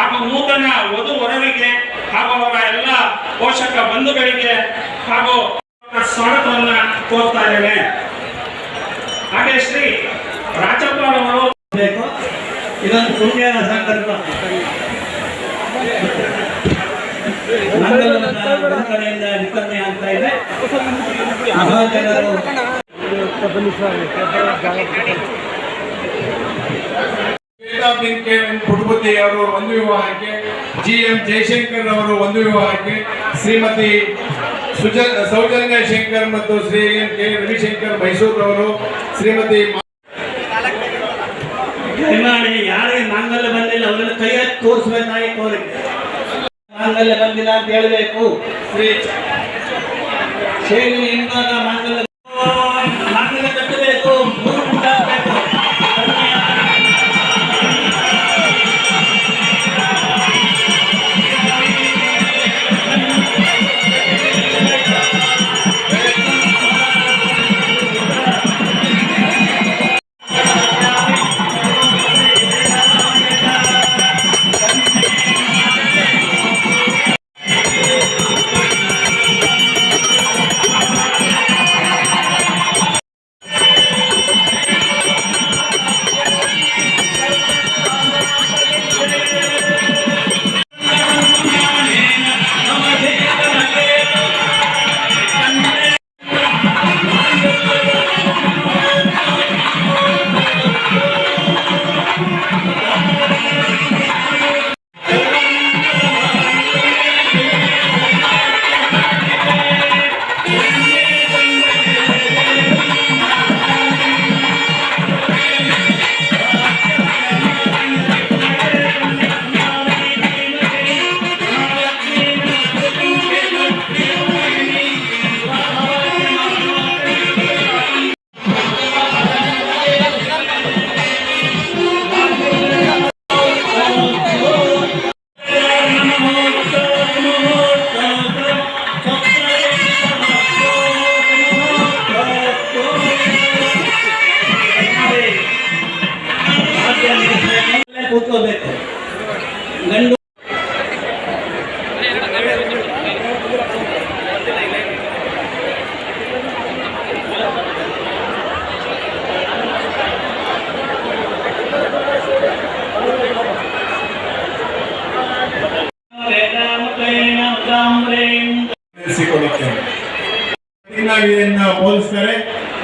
ಹಾಗೂ ನೂತನ ವಧು ವರರಿಗೆ ಹಾಗೂ ಅವರ ಎಲ್ಲ ಪೋಷಕ ಬಂಧುಗಳಿಗೆ ಹಾಗೂ ಸ್ವಾಗತವನ್ನ ಕೋರ್ತಾ ಇದ್ದೇನೆ. ಹಾಗೆ ಶ್ರೀ ರಾಜಪ್ಪಾಲ್ ಅವರು ಇದೊಂದು ಪುಣ್ಯ ಸಂದರ್ಭ ಕಡೆಯಿಂದ ವಿತರಣೆ ಆಗ್ತಾ ಇದೆ. ಶ್ವೇತಾ ಪುಟಪತಿ ಅವರು ಒಂದು ವಿವಾಹಕ್ಕೆ ಜಿ ಎಂ ಜಯಶಂಕರ್ ಅವರು ಒಂದು ವಿವಾಹಕ್ಕೆ, ಶ್ರೀಮತಿ ಸುಜನ್ ಸೌಜನ್ಯ ಶಂಕರ್ ಮತ್ತು ಶ್ರೀ ಎಂ ಕೆ ರವಿಶಂಕರ್ ಮೈಸೂರು ಅವರು ಶ್ರೀಮತಿ ಯಾರೇ ಮಾಂಗಲ್ಯ ಬಂದಿಲ್ಲ, ಅವರನ್ನು ಕೈ ತೋರಿಸ್ಬೇಕಾಗಿ ಕೋರಿಕೆ ಮಾಂಗಲ್ಯ ಬಂದಿಲ್ಲ ಅಂತ ಹೇಳಬೇಕು. ಶ್ರೀ ಶೈಲಿ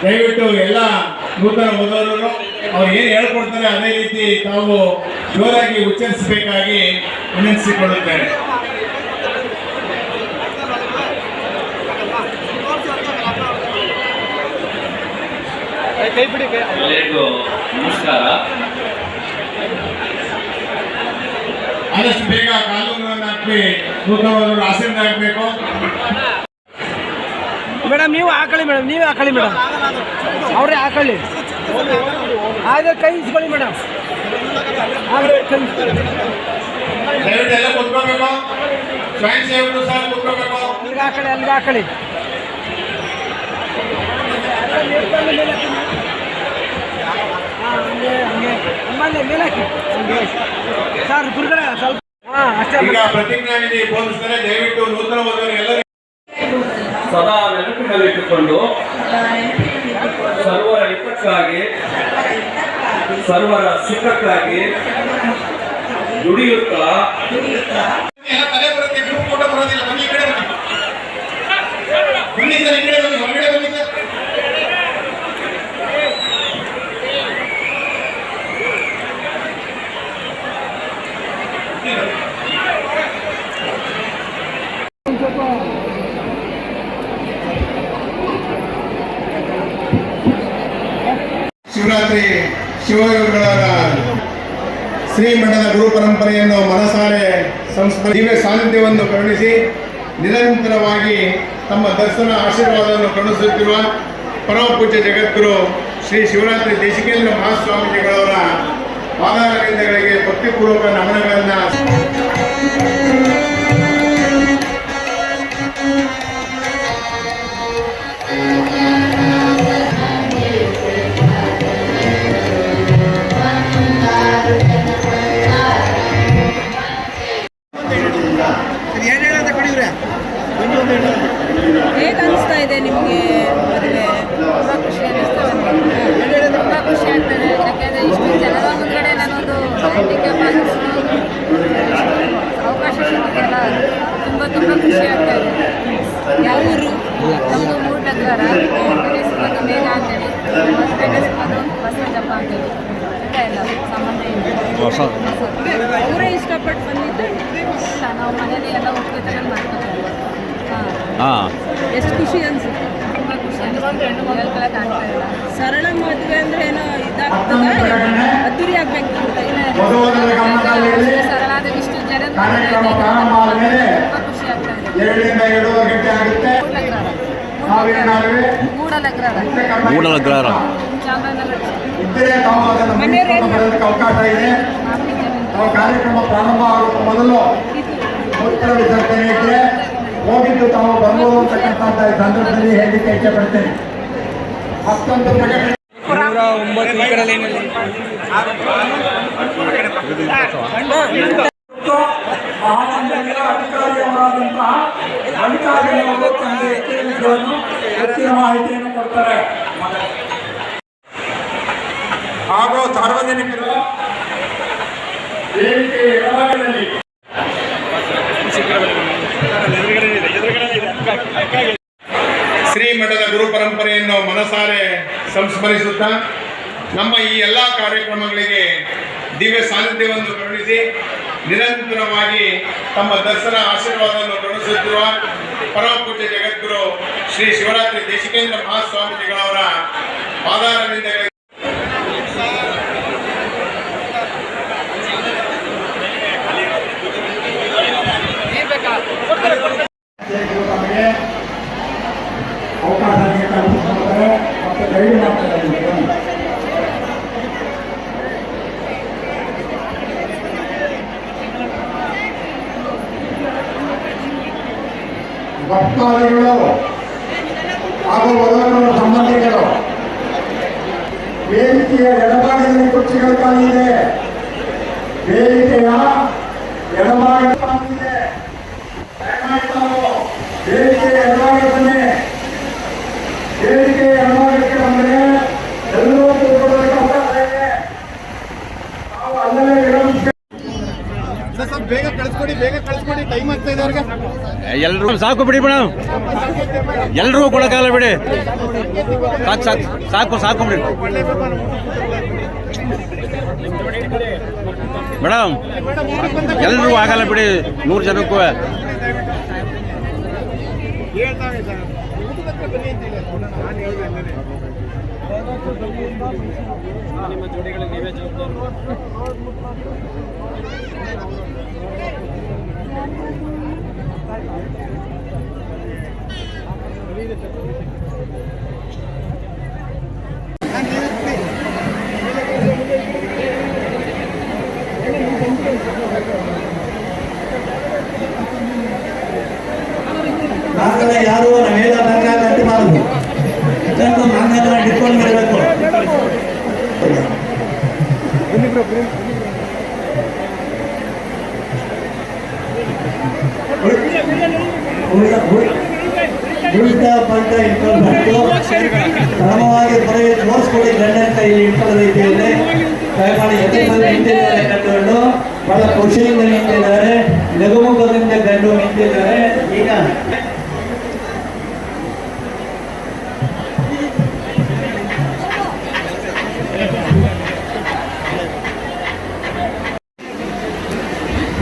ದಯವಿಟ್ಟು ಎಲ್ಲ ನೂತನ ಓದೋರು ಅವ್ರು ಏನು ಹೇಳ್ಕೊಡ್ತಾರೆ ಅದೇ ರೀತಿ ತಾವು ಜೋರಾಗಿ ಉಚ್ಚರಿಸಬೇಕಾಗಿ ವಿನಂತಿಸಿಕೊಳ್ಳುತ್ತೇನೆ. ನಮಸ್ಕಾರ. ಆದಷ್ಟು ಬೇಗ ಕಾನೂನನ್ನು ಹಾಕಿ ನೂತನ ಓದೋರು ಆಸೀನ ಆಗಬೇಕು ಮೇಡಮ್, ನೀವು ಹಾಕೊಳ್ಳಿ ಮೇಡಮ್, ನೀವೇ ಹಾಕೊಳ್ಳಿ ಮೇಡಮ್. ಅವರೇ ಹಾಕೊಳ್ಳಿ. ಹಾಗೆ ಕೈ ಇಸ್ಕೊಳ್ಳಿ ಮೇಡಮ್ ಹಾಕೊಳ್ಳಿ ಸರ್, ಗುರುಗಳ, ಸ್ವಲ್ಪ ಹಾಂ, ಅಷ್ಟೇ. ಬೋಧಿಸ್ತಾರೆ ದಯವಿಟ್ಟು ನೂತನ ಹೋದವರು ಎಲ್ಲರಿಗೂ ಸದಾ ನೆನಪಿನಲ್ಲಿಟ್ಟುಕೊಂಡು ಸರ್ವರ ಹಿತಕ್ಕಾಗಿ ಸರ್ವರ ಸುಖಕ್ಕಾಗಿ ದುಡಿಯುತ್ತಾ ಎಲ್ಲ ತಲೆ ಬರುತ್ತೆ ಗ್ರೂಪ್ ಫೋಟೋ ಬರೋದಿಲ್ಲ ಬನ್ನಿ ಈ ಕಡೆ ಬನ್ನಿ ಬನ್ನಿ ಸರ್ ಈ ಕಡೆ ಬನ್ನಿ ಹೊರಗಡೆ ಬನ್ನಿ ಸರ್ ಶಿವರಾತ್ರಿ ಶಿವಯೋಗಿಗಳವರ ಶ್ರೀಮಠದ ಗುರು ಪರಂಪರೆಯನ್ನು ಮನಸಾರೆ ಸಂಸ್ಕೃತಿ ದಿವ್ಯ ಸಾನ್ನಿಧ್ಯವನ್ನು ಕರುಣಿಸಿ ನಿರಂತರವಾಗಿ ತಮ್ಮ ದರ್ಶನ ಆಶೀರ್ವಾದವನ್ನು ಕರುಣಿಸುತ್ತಿರುವ ಪರಮ ಪೂಜ್ಯ ಜಗದ್ಗುರು ಶ್ರೀ ಶಿವರಾತ್ರಿ ದೇಶಿಕೇಂದ್ರ ಮಹಾಸ್ವಾಮೀಜಿಗಳವರ ಪಾದಾರವಿಂದಗಳಿಗೆ ಭಕ್ತಿಪೂರ್ವಕ ನಮನಗಳನ್ನು ನಾವು ಮನೇಲಿ ಎಲ್ಲ ಒಟ್ಟಿಗೆ ತಗೊಂಡು ಮಾಡ್ಕೊತೀವಿ. ಹಾಂ. ಎಷ್ಟು ಖುಷಿ ಅನ್ಸುತ್ತೆ. ತುಂಬ ಖುಷಿ ಅನ್ಸುತ್ತೆ. ಹೆಣ್ಣು ಮಕ್ಕಳೆಲ್ಲ ಕಾಣ್ತಾ ಇಲ್ಲ. ಸರಳ ಮದುವೆ ಅಂದ್ರೆ ಏನೋ ಇದಾಗ್ತದೆ? ಅದ್ದೂರಿ ಆಗ್ಬೇಕು ಅಂತ ಸರಳ ಆದಾಗ ಇಷ್ಟು ಜನ ಕಾರ್ಯಕ್ರಮ ಪ್ರಾರಂಭ ಆದ್ಮೇಲೆ ತುಂಬ ಖುಷಿ ಆಗ್ತಾ ಇದೆ. ಅವಕಾಶ ಇದೆ. ಕಾರ್ಯಕ್ರಮ ಪ್ರಾರಂಭ ಆಗುವ ಮೊದಲು ಉತ್ತರ ಇದ್ರೆ ಹೋಗಿದ್ದು ತಾವು ಬರ್ಬೋದು ಅಂತಕ್ಕಂಥ ಸಂದರ್ಭದಲ್ಲಿ ಹೇಳಲಿಕ್ಕೆ ಇಚ್ಛೆ ಪಡ್ತೇನೆ ಮತ್ತೊಂದು ಪ್ರಕಟಣೆ ಹೆಚ್ಚಿನ ವಿಷಯವನ್ನು ಹೆಚ್ಚಿನ ಮಾಹಿತಿಯನ್ನು ಕೊಡ್ತಾರೆ ಹಾಗೂ ಸಾರ್ವಜನಿಕರು ವೇದಿಕೆ ಎಡಭಾಗದಲ್ಲಿ ಶ್ರೀಮಠದ ಗುರು ಮನಸಾರೆ ಸಂಸ್ಮರಿಸುತ್ತಾ ನಮ್ಮ ಈ ಎಲ್ಲ ಕಾರ್ಯಕ್ರಮಗಳಿಗೆ ದಿವ್ಯ ಸಾನ್ನಿಧ್ಯವನ್ನು ಕರುಣಿಸಿ ನಿರಂತರವಾಗಿ ತಮ್ಮ ದಸರಾ ಆಶೀರ್ವಾದವನ್ನು ಕರುಣಿಸುತ್ತಿರುವ ಪರಮಪೂಜ ಜಗದ್ಗುರು ಶ್ರೀ ಶಿವರಾತ್ರಿ ದೇಶಿಕೇಂದ್ರ ಮಹಾಸ್ವಾಮೀಜಿಗಳವರ ಪಾದಾರವಿಂದ நீக்கிய எடப்பாடிகளை குறிச்சிகள் காணியிலே வேடிக்கையா? எடப்பாடி ಎಲ್ರು ಸಾಕು ಬಿಡಿ ಮೇಡಮ್ ಎಲ್ರಿಗೂ ಕೊಡಕ್ಕಾಗಲ್ಲ ಬಿಡಿ. ಸಾಕು ಸಾಕು ಸಾಕು ಸಾಕು ಬಿಡಿ. ಮೇಡಮ್ ಎಲ್ರಿಗೂ ಆಗಲ್ಲ ಬಿಡಿ ನೂರು ಜನಕ್ಕೂ. ನಾಲ್ಕರ ಯಾರು ನಾವೇಲ ತನಕ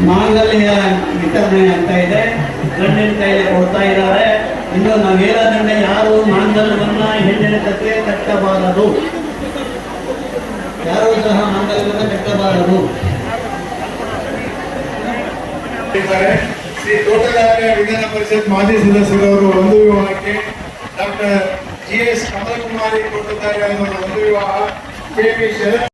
ಮಾಂಗಲ್ಯ ವಿತರಣೆ ಅಂತ ಇದೆ. ಗಂಡಿನ ಕೈಲಿ ಕೊಡ್ತಾ ಇದ್ದಾರೆ. ಇನ್ನು ನಾವು ಹೇಳೋದ್ರಿಂದ ಯಾರು ಮಾಂಗಲ್ಯವನ್ನ ಹೆಣ್ಣಿನ ಕತ್ತೆ ಕಟ್ಟಬಾರದು. ಯಾರು ಸಹ ಮಾಂಗಲ್ಯವನ್ನ ಕಟ್ಟಬಾರದು. ಶ್ರೀ ತೋಟಗಾರಿಕೆ ವಿಧಾನ ಪರಿಷತ್ ಮಾಜಿ ಸದಸ್ಯರವರು ಒಂದು ವಿವಾಹಕ್ಕೆ doctor G S Kamalakumari Kumari ಅವರ ಒಂದು ವಿವಾಹ. K P Sharath